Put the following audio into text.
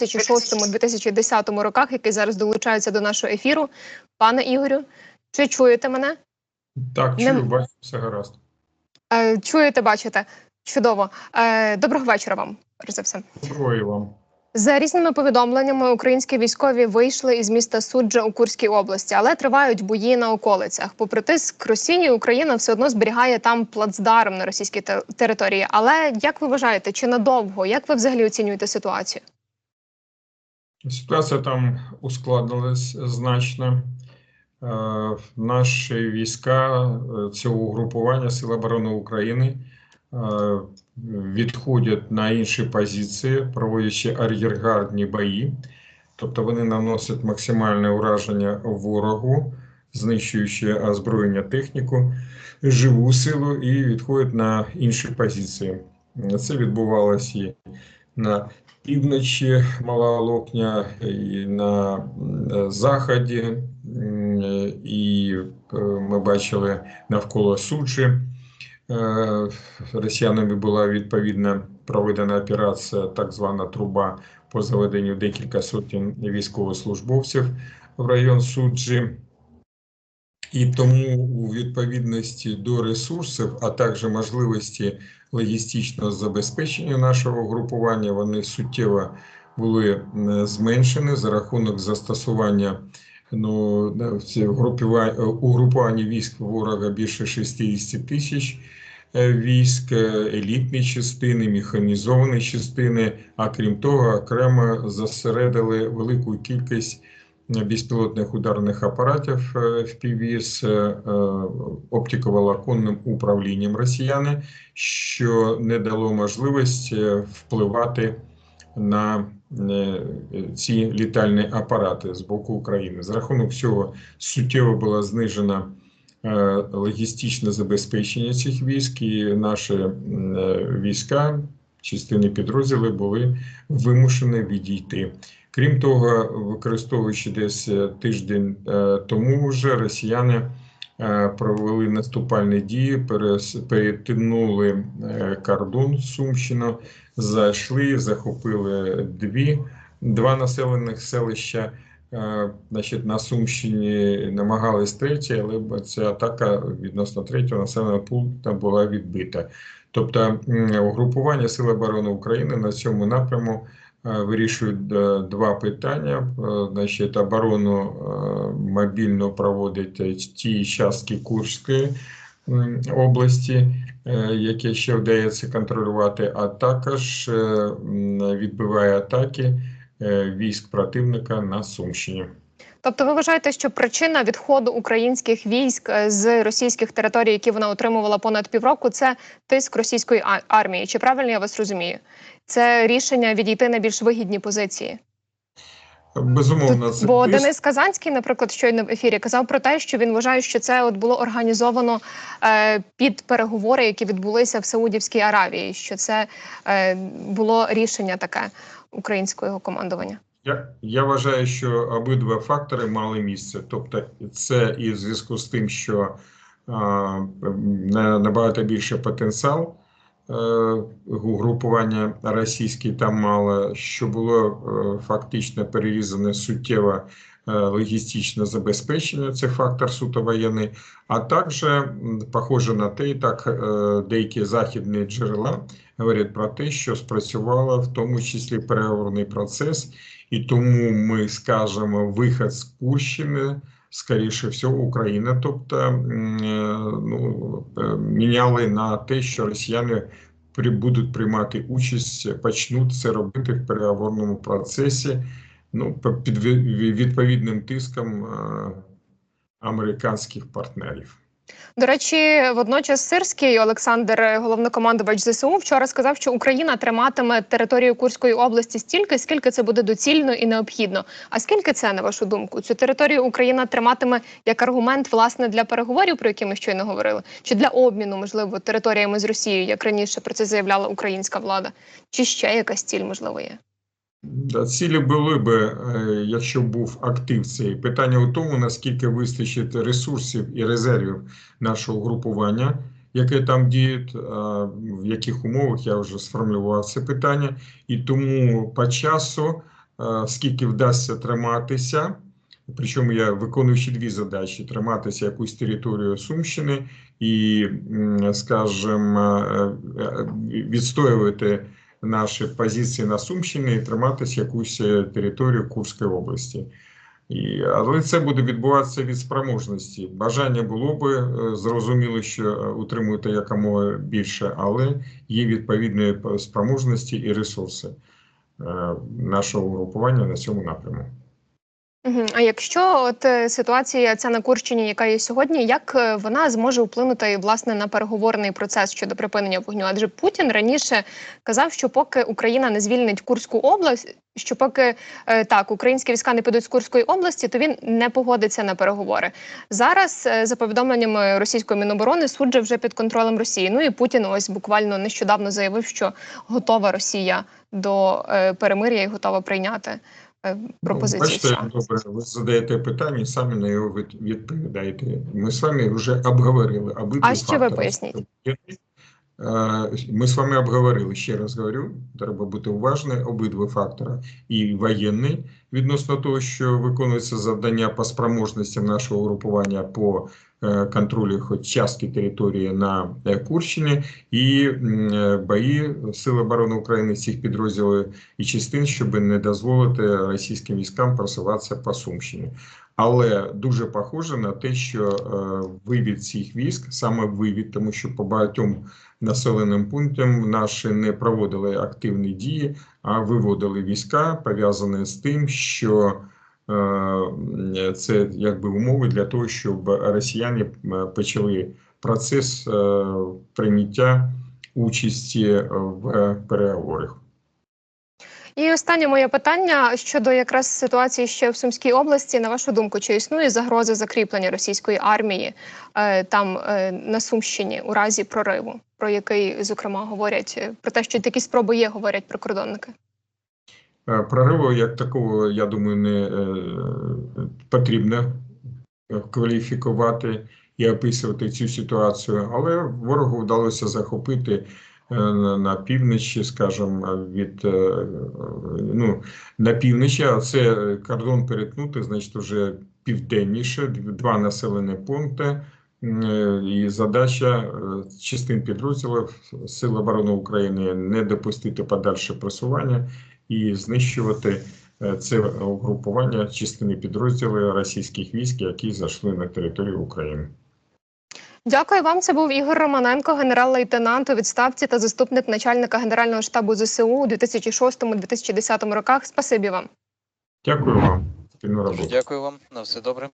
2006-2010 роках, який зараз долучається до нашого ефіру. Пане Ігорю, чи чуєте мене? Так, Не- чую, бачу, все гаразд. Е, чуєте, бачите? Чудово. Е, доброго вечора вам. перш за все. Доброго і вам. За різними повідомленнями, українські військові вийшли із міста Суджа у Курській області, але тривають бої на околицях. Попри тиск Росії, Україна все одно зберігає там плацдарм на російській те- території. Але як ви вважаєте, чи надовго? Як ви взагалі оцінюєте ситуацію? Ситуація там ускладнилась значно. Е, Наші війська е, цього угрупування Сил оборони України е, відходять на інші позиції, проводячи ар'єргардні бої. Тобто вони наносять максимальне ураження ворогу, знищуючи озброєння техніку, живу силу і відходять на інші позиції. Це відбувалося і на півночі Малого Локня, і на заході, і е, ми бачили навколо Суджі. Е, Росіянами була відповідно проведена операція, так звана труба по заведенню декілька сотень військовослужбовців в район Суджі. І тому у відповідності до ресурсів, а також можливості логістичного забезпечення нашого групування, вони суттєво були зменшені за рахунок застосування ну, е, угрупування військ ворога більше 60 тисяч е, військ, е, елітні частини, механізовані частини, а крім того, окремо зосередили велику кількість безпілотних ударних апаратів е, FPV з е, е, оптиковолоконним управлінням росіяни, що не дало можливість впливати на ці літальні апарати з боку України. З рахунок цього суттєво була знижена е, логістичне забезпечення цих військ, і наші е, війська, частини підрозділів були вимушені відійти. Крім того, використовуючи десь е, тиждень е, тому вже росіяни е, провели наступальні дії, е, кордон Сумщину, зайшли, захопили дві, два населених селища. Значить, на Сумщині намагались третє, але ця атака відносно третього населеного пункту була відбита. Тобто угрупування Сил оборони України на цьому напряму вирішують е, два питання. Е, Значить, оборону е, мобільно проводить ті частки Курської області, які ще вдається контролювати, а також відбиває атаки військ противника на Сумщині. Тобто, ви вважаєте, що причина відходу українських військ е, з російських територій, які вона отримувала понад півроку, це тиск російської армії? Чи правильно я вас розумію? Це рішення відійти на більш вигідні позиції? Безумовно, це Бо тиск. Денис Казанський, наприклад, щойно в ефірі казав про те, що він вважає, що це от було організовано е, під переговори, які відбулися в Саудівській Аравії. Що це е, було рішення таке українського командування? Я, я вважаю, що обидва фактори мали місце. Тобто, це і в зв'язку з тим, що на- набагато більше потенціал е, угрупування російське там мало, що було е, фактично перерізане суттєво е, логістичне забезпечення, це фактор суто воєнний, а також похоже на те, і так е, деякі західні джерела говорять про те, що спрацювало в тому числі переговорний процес. І тому ми скажемо вихід з Курщини, скоріше всього, Україна. Тобто е, ну, е, міняли на те, що росіяни будуть приймати участь, почнуть це робити в переговорному процесі. Ну, під відповідним тиском е, американських партнерів. До речі, водночас Сирський Олександр, головнокомандувач ЗСУ, вчора сказав, що Україна триматиме територію Курської області стільки, скільки це буде доцільно і необхідно. А скільки це, на вашу думку? Цю територію Україна триматиме як аргумент власне для переговорів, про які ми щойно говорили, чи для обміну, можливо, територіями з Росією, як раніше про це заявляла українська влада, чи ще якась ціль можливо є? Цілі були е, якщо був актив цей. Питання у тому, наскільки вистачить ресурсів і резервів нашого групування, яке там діє, в яких умовах я вже сформулював це питання. І тому по часу скільки вдасться триматися. Причому я виконуючи дві задачі: триматися якусь територію Сумщини і, скажімо, е, відстоювати наші позиції на Сумщині і триматися якусь е, територію Курської області. І, але це буде відбуватися від спроможності. Бажання було би е, зрозуміло, що е, утримувати якомога більше, але є відповідні спроможності і ресурси нашого групування на цьому напряму. А якщо от е, ситуація ця на Курщині, яка є сьогодні, як е, вона зможе вплинути власне на переговорний процес щодо припинення вогню? Адже Путін раніше казав, що поки Україна не звільнить Курську область, що поки е, так українські війська не підуть з Курської області, то він не погодиться на переговори. Зараз, за повідомленнями російської міноборони, суджа вже під контролем Росії. Ну і Путін ось буквально нещодавно заявив, що готова Росія до перемир'я і готова прийняти. Е, Пропозиції Ну, Бачите, добре, ви задаєте питання самі на його від- відповідаєте. Ми з вами вже обговорили А що ви поясніть. Е, Ми з вами обговорили, ще раз говорю, треба бути уважним, обидва фактори. І воєнний, відносно того, що виконується завдання по спроможностям нашого групування по е, контролю хоч частки території на е, Курщині, і бої Сил оборони України цих підрозділів і частин, щоб не дозволити російським військам просуватися по Сумщині. Але дуже похоже на те, що е, вивід цих військ, саме вивід, тому що по багатьом населеним пунктам наші не проводили активні дії, а виводили війська, пов'язані з тим, що е, це якби умови для того, щоб росіяни е, почали процес прийняття участі в переговорах. І останнє моє питання щодо якраз ситуації ще в Сумській області. На вашу думку, чи існує загроза закріплення російської армії е, там е, на Сумщині у разі прориву, про який зокрема говорять е, про те, що такі спроби є, говорять прикордонники? Е, Прориву як такого, я думаю, не е, потрібно кваліфікувати і описувати цю ситуацію, але ворогу вдалося захопити на на півночі, скажімо, від е, е, ну, на півночі, а це кордон перетнути, значить, вже південніше, два населені пункти. Е, І задача е, частин підрозділів Сил оборони України не допустити подальше просування і знищувати е, це угрупування частини підрозділів російських військ, які зайшли на територію України. Дякую вам. Це був Ігор Романенко, генерал-лейтенант у відставці та заступник начальника генерального штабу ЗСУ у 2006-2010 роках. Спасибі вам. Дякую вам. Спільну роботу. Дякую вам. На все добре.